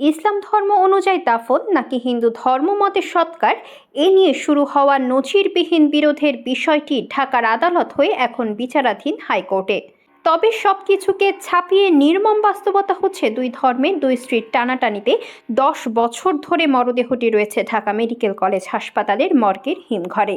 ইসলাম ধর্ম অনুযায়ী দাফন নাকি হিন্দু ধর্ম মতে সৎকার, এ নিয়ে শুরু হওয়া নজিরবিহীন বিরোধের বিষয়টি ঢাকার আদালত হয়ে এখন বিচারাধীন হাইকোর্টে। তবে সব কিছুকে ছাপিয়ে নির্মম বাস্তবতা হচ্ছে দুই ধর্মের দুই স্ত্রীর টানাটানিতে। দশ বছর ধরে মরদেহটি রয়েছে ঢাকা মেডিকেল কলেজ হাসপাতালের মর্গের হিমঘরে।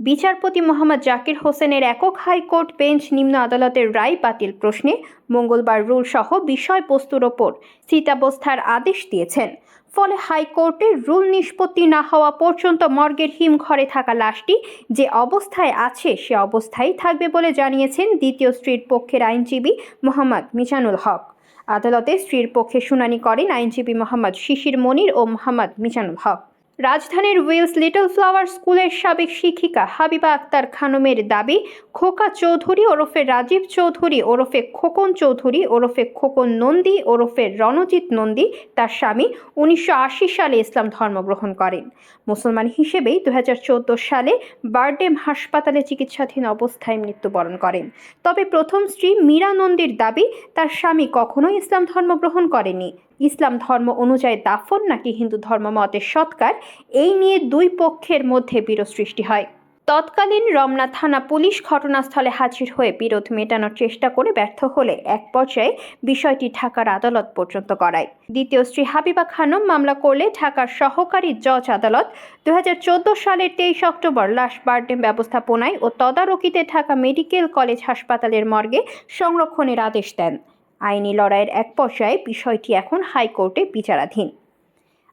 বিচারপতি মোহাম্মদ জাকির হোসেনের একক হাইকোর্ট বেঞ্চ নিম্ন আদালতের রায় বাতিল প্রশ্নে মঙ্গলবার রুল সহ বিষয়বস্তুর ওপর স্থিতাবস্থার আদেশ দিয়েছেন। ফলে হাইকোর্টের রুল নিষ্পত্তি না হওয়া পর্যন্ত মর্গের হিমঘরে থাকা লাশটি যে অবস্থায় আছে সে অবস্থায় থাকবে বলে জানিয়েছেন দ্বিতীয় স্ত্রীর পক্ষের আইনজীবী মোহাম্মদ মিজানুল হক। আদালতে স্ত্রীর পক্ষে শুনানি করেন আইনজীবী মোহাম্মদ শিশির মনির ও মোহাম্মদ মিজানুল হক। রাজধানীর উইলস লিটল ফ্লাওয়ার স্কুলের সাবেক শিক্ষিকা হাবিবা আক্তার খানমের দাবি, খোকা চৌধুরী ওরফে রাজীব চৌধুরী ওরফে খোকন চৌধুরী ওরফে খোকন নন্দী ওরফে রণজিৎ নন্দী, তার স্বামী উনিশশো আশি সালে ইসলাম ধর্ম গ্রহণ করেন। মুসলমান হিসেবেই দু হাজার চোদ্দ সালে বারডেম হাসপাতালে চিকিৎসাধীন অবস্থায় মৃত্যুবরণ করেন। তবে প্রথম স্ত্রী মীরা নন্দীর দাবি, তার স্বামী কখনোই ইসলাম ধর্ম গ্রহণ করেনি ইসলাম ধর্ম অনুযায়ী দাফন নাকি হিন্দু ধর্ম মতে সৎকার, এই নিয়ে দুই পক্ষের মধ্যে বিরোধ সৃষ্টি হয়। তৎকালীন রমনা থানা পুলিশ ঘটনাস্থলে হাজির হয়ে বিরোধ মেটানোর চেষ্টা করে ব্যর্থ হলে এক পর্যায়ে বিষয়টি ঢাকার আদালত পর্যন্ত করায় দ্বিতীয় স্ত্রী হাবিবা খানম মামলা করলে ঢাকার সহকারী জজ আদালত দু হাজার চোদ্দ সালের তেইশ অক্টোবর লাশ বার্ডেম ব্যবস্থাপনায় ও তদারকিতে ঢাকা মেডিকেল কলেজ হাসপাতালের মর্গে সংরক্ষণের আদেশ দেন। আইনি লড়াইয়ের এক পর্যায়ে বিষয়টি এখন হাইকোর্টে বিচারাধীন।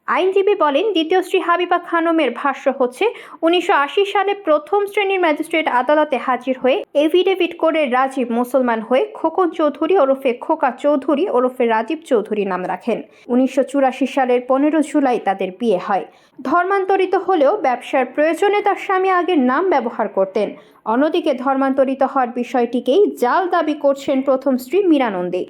আইনজীবী বলেন, দ্বিতীয় শ্রী হাবিবা খানমের ভাষ্য হচ্ছে, উনিশশো আশি সালে প্রথম শ্রেণির ম্যাজিস্ট্রেট আদালতে হাজির হয়ে এফিডেভিট করে রাজীব মুসলমান হয়ে খোকন চৌধুরী ওরফে খোকা চৌধুরী ওরফে রাজীব চৌধুরী নাম রাখেন। উনিশশো চুরাশি সালের পনেরো জুলাই তাদের বিয়ে হয়। ধর্মান্তরিত হলেও ব্যবসার প্রয়োজনে তার স্বামী আগের নাম ব্যবহার করতেন। অন্যদিকে ধর্মান্তরিত হওয়ার বিষয়টিকেই জাল দাবি করছেন প্রথম স্ত্রী মীরানন্দী।